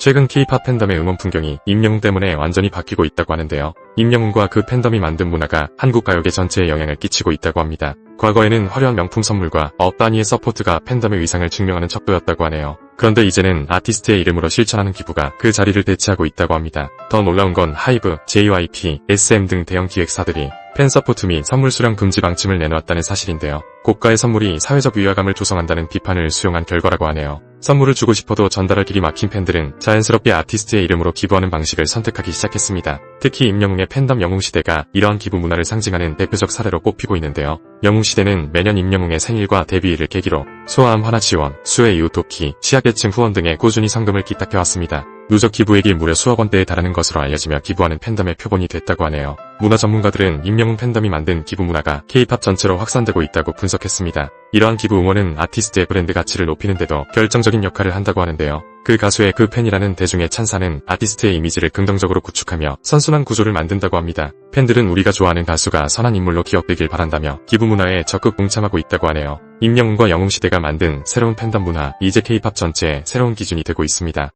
최근 K-팝 팬덤의 음원 풍경이 임영웅 때문에 완전히 바뀌고 있다고 하는데요. 임영웅과 그 팬덤이 만든 문화가 한국 가요계 전체에 영향을 끼치고 있다고 합니다. 과거에는 화려한 명품 선물과 업 단위의 서포트가 팬덤의 위상을 증명하는 척도였다고 하네요. 그런데 이제는 아티스트의 이름으로 실천하는 기부가 그 자리를 대체하고 있다고 합니다. 더 놀라운 건 하이브, JYP, SM 등 대형 기획사들이 팬 서포트 및 선물 수령 금지 방침을 내놓았다는 사실인데요. 고가의 선물이 사회적 위화감을 조성한다는 비판을 수용한 결과라고 하네요. 선물을 주고 싶어도 전달할 길이 막힌 팬들은 자연스럽게 아티스트의 이름으로 기부하는 방식을 선택하기 시작했습니다. 특히 임영웅의 팬덤 영웅시대가 이러한 기부 문화를 상징하는 대표적 사례로 꼽히고 있는데요. 영웅시대는 매년 임영웅의 생일과 데뷔일을 계기로 소아암 환화 지원, 수혜 이후 돕기, 취약계층 후원 등에 꾸준히 성금을 기탁해왔습니다. 누적 기부액이 무려 수억 원대에 달하는 것으로 알려지며 기부하는 팬덤의 표본이 됐다고 하네요. 문화 전문가들은 임영웅 팬덤이 만든 기부 문화가 K-팝 전체로 확산되고 있다고 분석했습니다. 이러한 기부 응원은 아티스트의 브랜드 가치를 높이는데도 결정적인 역할을 한다고 하는데요. 그 가수의 그 팬이라는 대중의 찬사는 아티스트의 이미지를 긍정적으로 구축하며 선순환 구조를 만든다고 합니다. 팬들은 우리가 좋아하는 가수가 선한 인물로 기억되길 바란다며 기부 문화에 적극 동참하고 있다고 하네요. 임영웅과 영웅시대가 만든 새로운 팬덤 문화, 이제 K-팝 전체의 새로운 기준이 되고 있습니다.